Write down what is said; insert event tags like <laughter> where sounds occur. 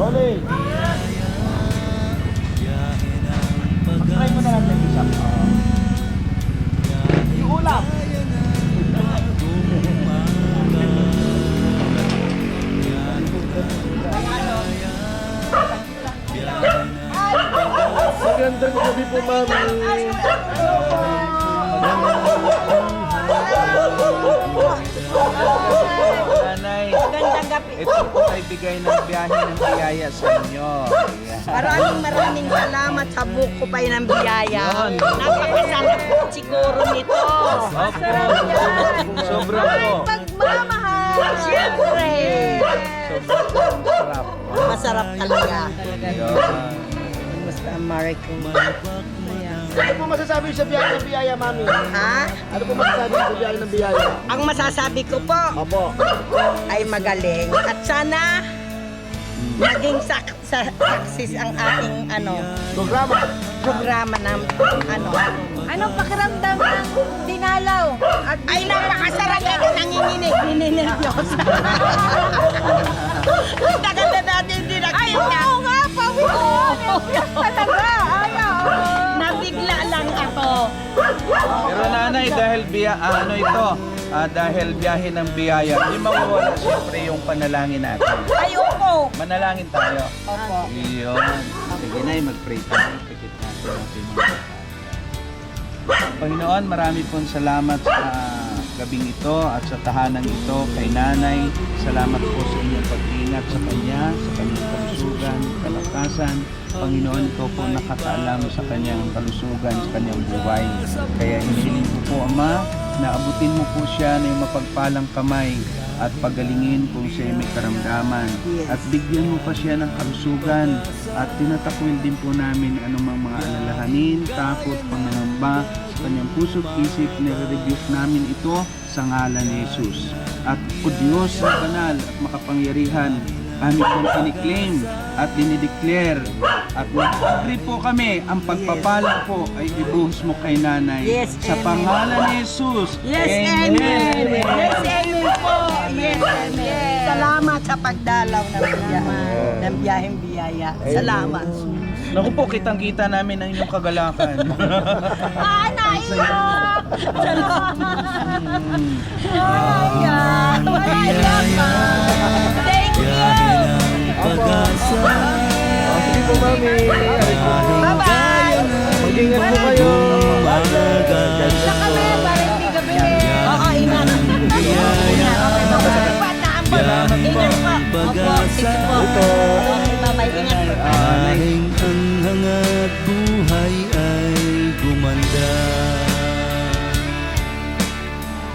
Rolling. Try mo na lang ng isa. Yung ulam. Magandang gabi po, mami. Nanay, ito po ay bigay ng biyahe ng biyaya sa inyo. Ayan. Maraming maraming salamat sa buko pa ng biyaya. Yun. Napakasarap po siguro nito. Opo, sobra po. Pagmamahal. Siyempre. Sobrang sarap. Masarap talaga. Yun. Basta American. Ano po masasabi sa biyahe ng biyaya, mami? Ha? Ano po masasabi sa biyahe ng biyaya? Ang masasabi ko po Opo. ay magaling. At sana maging sak sa success ang ating ano Programa. programa ng ano Anong pakiramdam ng dinalaw? At ay napakasarap ito nanginginig nininiryosa <laughs> Pero nanay, dahil biya, ah, ano ito, ah, dahil biyahe ng biyaya, hindi mawawala siyempre yung panalangin natin. ayoko Manalangin tayo. opo Iyon. Sige na, mag-pray tayo. Pagkit natin ang pinag Panginoon, marami pong salamat sa gabing ito at sa tahanang ito kay nanay. Salamat po sa inyong pag-ingat sa kanya, sa kanyang kalusugan, kalakasan. Panginoon, ikaw po nakakaalam sa kanyang kalusugan, sa kanyang buhay. Kaya po, Ama, na abutin mo po siya ng mapagpalang kamay at pagalingin kung siya ay may karamdaman. At bigyan mo pa siya ng kalusugan at tinatakwil din po namin anumang mga alalahanin, takot, pangangamba sa kanyang puso't isip, nire-rebuke namin ito sa ngalan ni Jesus. At o Diyos na banal at makapangyarihan, kami pong kiniklaim at dinideclare at nag-agree po kami ang pagpapala po ay ibuhos mo kay nanay Yes, sa amen. pangalan ni Jesus. Yes, amen. Yes, amen po. Yes, amen. Salamat sa pagdalaw ng biyahe, ng biyaheng biyaya. Salamat. Naku po, kitang-kita namin ang inyong kagalakan. <laughs> Ah, naiyak. Ayan. Thank you. Oh, sige po, mami. Bye-bye. Mag-ingat po kayo. Sa kami, parang hindi gabi. Oo, ingat. Ingat. Okay, bye-bye. Ingat po. Opo, sige po. Ito.